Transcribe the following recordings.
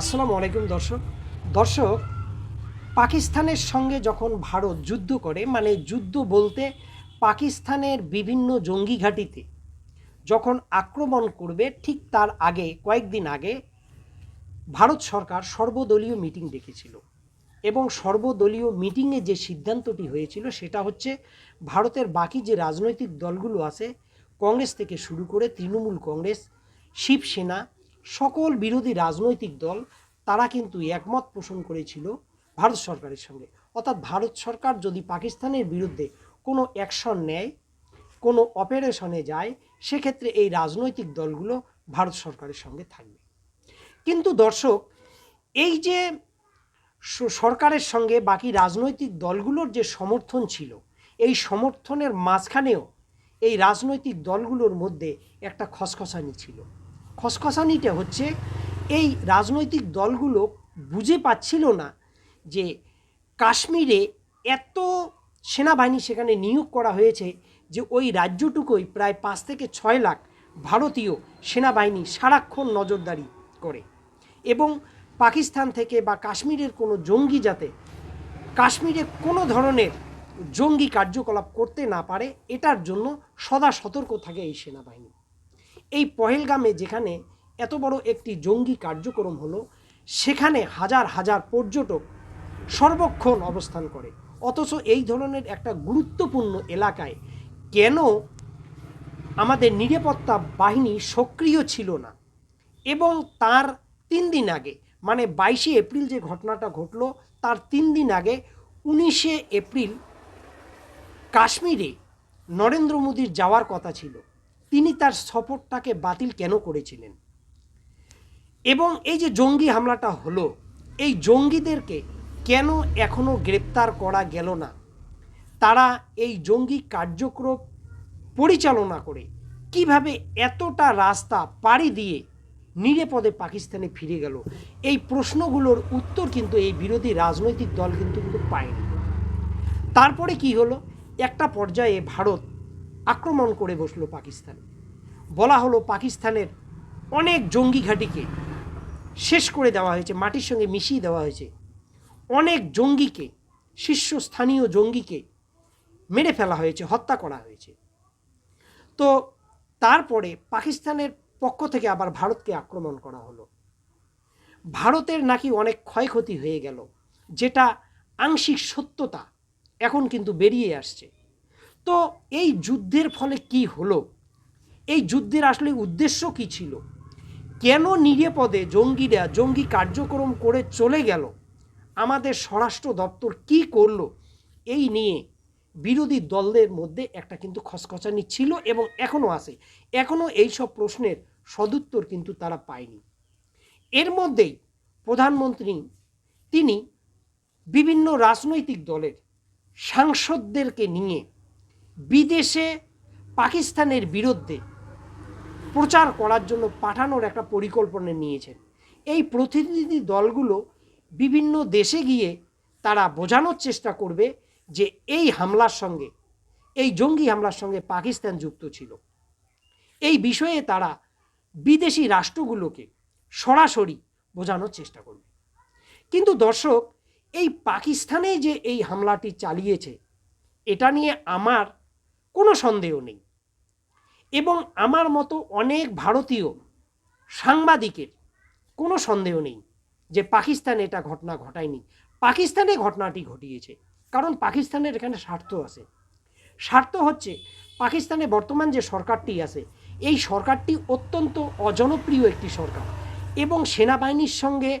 আসসালামু আলাইকুম, দর্শক। দর্শক, পাকিস্তানের সঙ্গে যখন ভারত যুদ্ধ করে মানে যুদ্ধ বলতে পাকিস্তানের বিভিন্ন জঙ্গি ঘাঁটিতে যখন আক্রমণ করবে, ঠিক তার আগে, কয়েকদিন আগে, ভারত সরকার সর্বদলীয় মিটিং ডেকেছিল। এবং সর্বদলীয় মিটিংয়ে যে সিদ্ধান্তটি হয়েছিল, সেটা হচ্ছে ভারতের বাকি যে রাজনৈতিক দলগুলো আছে, কংগ্রেস থেকে শুরু করে তৃণমূল কংগ্রেস, শিবসেনা সকল বিরোধী রাজনৈতিক দল, তারা কিন্তু একমত পোষণ করেছিল ভারত সরকারের সঙ্গে। অর্থাৎ ভারত সরকার যদি পাকিস্তানের বিরুদ্ধে কোনো অ্যাকশন নেয়, কোনো অপারেশনে যায়, সেক্ষেত্রে এই রাজনৈতিক দলগুলো ভারত সরকারের সঙ্গে থাকবে। কিন্তু দর্শক, এই যে সরকারের সঙ্গে বাকি রাজনৈতিক দলগুলোর যে সমর্থন ছিল, এই সমর্থনের মাঝখানেও এই রাজনৈতিক দলগুলোর মধ্যে একটা খসখসানি ছিল। খসখসানিটা হচ্ছে, এই রাজনৈতিক দলগুলো বুঝে পাচ্ছিল না যে কাশ্মীরে এত সেনাবাহিনী সেখানে নিয়োগ করা হয়েছে যে ওই রাজ্যটুকুই প্রায় পাঁচ থেকে ছয় লাখ ভারতীয় সেনাবাহিনী সারাক্ষণ নজরদারি করে। এবং পাকিস্তান থেকে বা কাশ্মীরের কোনো জঙ্গি যাতে কাশ্মীরে কোনো ধরনের জঙ্গি কার্যকলাপ করতে না পারে, এটার জন্য সদা সতর্ক থাকে এই সেনাবাহিনী। এই পহেলগামে যেখানে এত বড় একটি জঙ্গি কার্যক্রম হলো, সেখানে হাজার হাজার পর্যটক সর্বক্ষণ অবস্থান করে। অথচ এই ধরনের একটা গুরুত্বপূর্ণ এলাকায় কেন আমাদের নিরাপত্তা বাহিনী সক্রিয় ছিল না? এবং তার তিন দিন আগে মানে বাইশে এপ্রিল যে ঘটনাটা ঘটলো, তার তিন দিন আগে উনিশে এপ্রিল কাশ্মীরে নরেন্দ্র মোদীর যাওয়ার কথা ছিল। তিনি তার সফরটাকে বাতিল কেন করেছিলেন? এবং এই যে জঙ্গি হামলাটা হলো, এই জঙ্গিদেরকে কেন এখনও গ্রেপ্তার করা গেল না? তারা এই জঙ্গি কার্যক্রম পরিচালনা করে কীভাবে এতটা রাস্তা পাড়ি দিয়ে নিরাপদে পাকিস্তানে ফিরে গেল? এই প্রশ্নগুলোর উত্তর কিন্তু এই বিরোধী রাজনৈতিক দল কিন্তু কিন্তু পায়নি। তারপরে কি হলো? একটা পর্যায়ে ভারত আক্রমণ করে বসল পাকিস্তান। বলা হলো পাকিস্তানের অনেক জঙ্গি ঘাঁটিকে শেষ করে দেওয়া হয়েছে, মাটির সঙ্গে মিশিয়ে দেওয়া হয়েছে। অনেক জঙ্গিকে, শীর্ষস্থানীয় জঙ্গিকে মেরে ফেলা হয়েছে, হত্যা করা হয়েছে। তো তারপরে পাকিস্তানের পক্ষ থেকে আবার ভারতকে আক্রমণ করা হলো। ভারতের নাকি অনেক ক্ষয়ক্ষতি হয়ে গেল, যেটা আংশিক সত্যতা এখন কিন্তু বেরিয়ে আসছে। তো এই যুদ্ধের ফলে কি হলো? এই যুদ্ধের আসলে উদ্দেশ্য কি ছিল? কেন নিরাপদে জঙ্গিরা জঙ্গি কার্যক্রম করে চলে গেল? আমাদের স্বরাষ্ট্র দপ্তর কি করল? এই নিয়ে বিরোধী দলদের মধ্যে একটা কিন্তু খসখসানি ছিল এবং এখনও আছে। এখনও এই সব প্রশ্নের সদুত্তর কিন্তু তারা পায়নি। এর মধ্যেই প্রধানমন্ত্রী, তিনি বিভিন্ন রাজনৈতিক দলের সাংসদদেরকে নিয়ে বিদেশে পাকিস্তানের বিরুদ্ধে প্রচার করার জন্য পাঠানোর একটা পরিকল্পনা নিয়েছেন। এই প্রতিনিধি দলগুলো বিভিন্ন দেশে গিয়ে তারা বোঝানোর চেষ্টা করবে যে এই হামলার সঙ্গে, এই জঙ্গি হামলার সঙ্গে পাকিস্তান যুক্ত ছিল। এই বিষয়ে তারা বিদেশি রাষ্ট্রগুলোকে সরাসরি বোঝানোর চেষ্টা করবে। কিন্তু দর্শক, এই পাকিস্তানে যে এই হামলাটি চালিয়েছে, এটা নিয়ে আমার কোনো সন্দেহ নেই। এবং আমার মতো অনেক ভারতীয় সাংবাদিকের কোনো সন্দেহ নেই যে পাকিস্তান এটা ঘটনা ঘটায়নি। পাকিস্তানে ঘটনাটি ঘটিয়েছে, কারণ পাকিস্তানের এখানে স্বার্থ আছে। স্বার্থ হচ্ছে পাকিস্তানে বর্তমান যে সরকারটি আছে, এই সরকারটি অত্যন্ত অজনপ্রিয় একটি সরকার এবং সেনাবাহিনীর সঙ্গে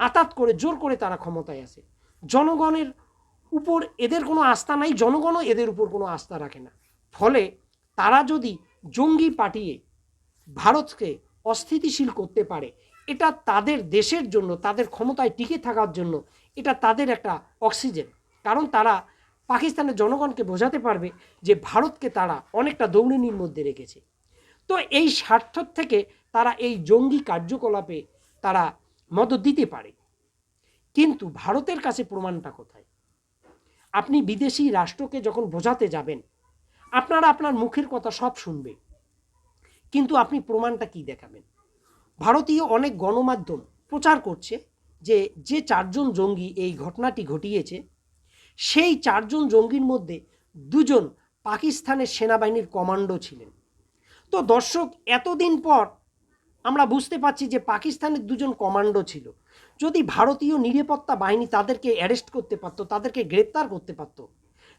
আতাত করে, জোর করে তারা ক্ষমতায় আছে। জনগণের উপর এদের কোনো আস্থা নাই, জনগণও এদের উপর কোনো আস্থা রাখে না। ফলে তারা যদি জঙ্গি পাঠিয়ে ভারতকে অস্থিতিশীল করতে পারে। এটা তাদের দেশের জন্য, তাদের ক্ষমতায় টিকে থাকার জন্য এটা তাদের একটা অক্সিজেন। কারণ তারা পাকিস্তানের জনগণকে বোঝাতে পারবে যে ভারতকে তারা অনেকটা দৌড়িনীর মধ্যে রেখেছে। তো এই স্বার্থ থেকে তারা এই জঙ্গি কার্যকলাপে তারা মদত দিতে পারে। কিন্তু ভারতের কাছে প্রমাণটা কোথায়? আপনি বিদেশি রাষ্ট্রকে যখন বোঝাতে যাবেন আপনারা আপনার মুখের কথা সব শুনবে কিন্তু আপনি প্রমাণটা কি দেখাবেন? ভারতীয় অনেক গণমাধ্যম প্রচার করছে যে যে চারজন জঙ্গি এই ঘটনাটি ঘটিয়েছে, সেই চারজন জঙ্গির মধ্যে দুজন পাকিস্তানের সেনাবাহিনীর কমান্ডো ছিলেন। তো দর্শক, এতদিন পর আমরা বুঝতে পারছি যে পাকিস্তানের দুজন কমান্ডো ছিল। যদি ভারতীয় নিরাপত্তা বাহিনী তাদেরকে অ্যারেস্ট করতে পারতো, তাদেরকে গ্রেপ্তার করতে পারতো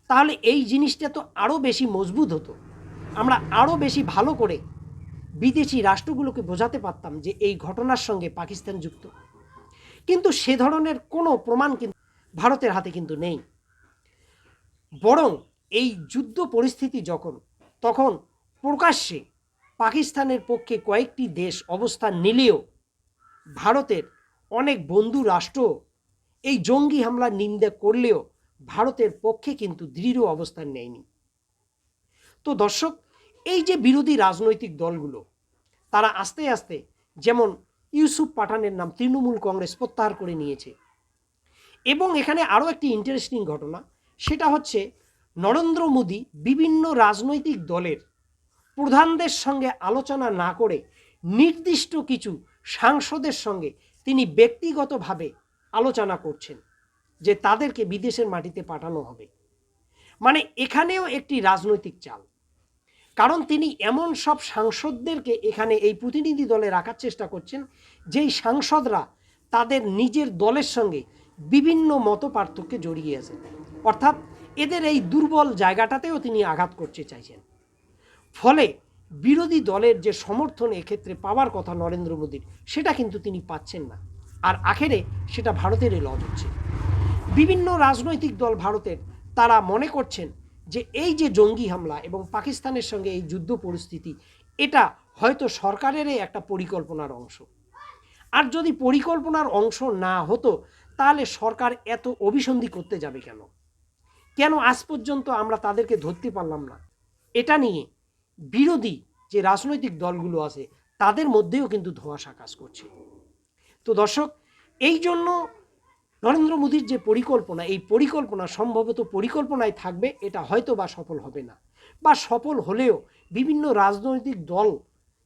তাহলে এই জিনিসটা তো আরও বেশি মজবুত হতো। আমরা আরও বেশি ভালো করে বিদেশি রাষ্ট্রগুলোকে বোঝাতে পারতাম যে এই ঘটনার সঙ্গে পাকিস্তান যুক্ত। কিন্তু সে ধরনের কোনো প্রমাণ কিন্তু ভারতের হাতে কিন্তু নেই। বরং এই যুদ্ধ পরিস্থিতি যখন, তখন প্রকাশ্যে পাকিস্তানের পক্ষে কয়েকটি দেশ অবস্থান নিলেও ভারতের অনেক বন্ধু রাষ্ট্র এই জঙ্গি হামলার নিন্দা করলেও ভারতের পক্ষে কিন্তু দৃঢ় অবস্থান নেয়নি। তো দর্শক, এই যে বিরোধী রাজনৈতিক দলগুলো, তারা আস্তে আস্তে যেমন ইউসুফ পাঠানের নাম তৃণমূল কংগ্রেস প্রত্যাহার করে নিয়েছে এবং এখানে আরও একটি ইন্টারেস্টিং ঘটনা, সেটা হচ্ছে নরেন্দ্র মোদী বিভিন্ন রাজনৈতিক দলের প্রধানদের সঙ্গে আলোচনা না করে নির্দিষ্ট কিছু সাংসদের সঙ্গে তিনি ব্যক্তিগতভাবে আলোচনা করছেন। যে তাদেরকে বিদেশের মাটিতে পাঠানো হবে। মানে এখানেও একটি রাজনৈতিক চাল। কারণ তিনি এমন সব সাংসদদেরকে এখানে এই প্রতিনিধি দলে রাখার চেষ্টা করছেন, যেই সাংসদরা তাদের নিজের দলের সঙ্গে বিভিন্ন মত পার্থক্যে জড়িয়ে আছে। অর্থাৎ এদের এই দুর্বল জায়গাটাতেও তিনি আঘাত করতে চাইছেন। ফলে বিরোধী দলের যে সমর্থন এক্ষেত্রে পাওয়ার কথা নরেন্দ্র মোদীর, সেটা কিন্তু তিনি পাচ্ছেন না। আর আখেরে সেটা ভারতেরই লজ হচ্ছে। বিভিন্ন রাজনৈতিক দল ভারতের, তারা মনে করছেন যে এই যে জঙ্গি হামলা এবং পাকিস্তানের সঙ্গে এই যুদ্ধ পরিস্থিতি, এটা হয়তো সরকারেরই একটা পরিকল্পনার অংশ। আর যদি পরিকল্পনার অংশ না হতো, তাহলে সরকার এত অভিসন্ধি করতে যাবে কেন? কেন আজ পর্যন্ত আমরা তাদেরকে ধরতে পারলাম না? এটা নিয়ে বিরোধী যে রাজনৈতিক দলগুলো আছে, তাদের মধ্যেও কিন্তু ধোঁয়াশা কাজ করছে। তো দর্শক, এই জন্য নরেন্দ্র মোদীর যে পরিকল্পনা, এই পরিকল্পনা সম্ভবত পরিকল্পনায় থাকবে, এটা হয়তো বা সফল হবে না। বা সফল হলেও বিভিন্ন রাজনৈতিক দল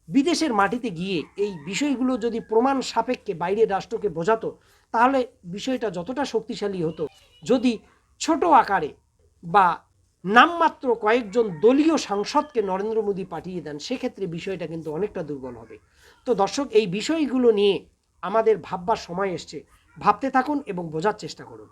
বিদেশের মাটিতে গিয়ে এই বিষয়গুলো যদি প্রমাণ সাপেক্ষে বাইরের রাষ্ট্রকে বোঝাতো, তাহলে বিষয়টা যতটা শক্তিশালী হতো। যদি ছোট আকারে বা নামমাত্র কয়েকজন দলীয় সাংসদকে নরেন্দ্র মোদী পাঠিয়ে দেন, সেক্ষেত্রে বিষয়টা কিন্তু অনেকটা দুর্বল হবে। তো দর্শক, এই বিষয়গুলো নিয়ে আমাদের ভাববার সময় এসছে। ভাবতে থাকুন এবং বোঝার চেষ্টা করুন।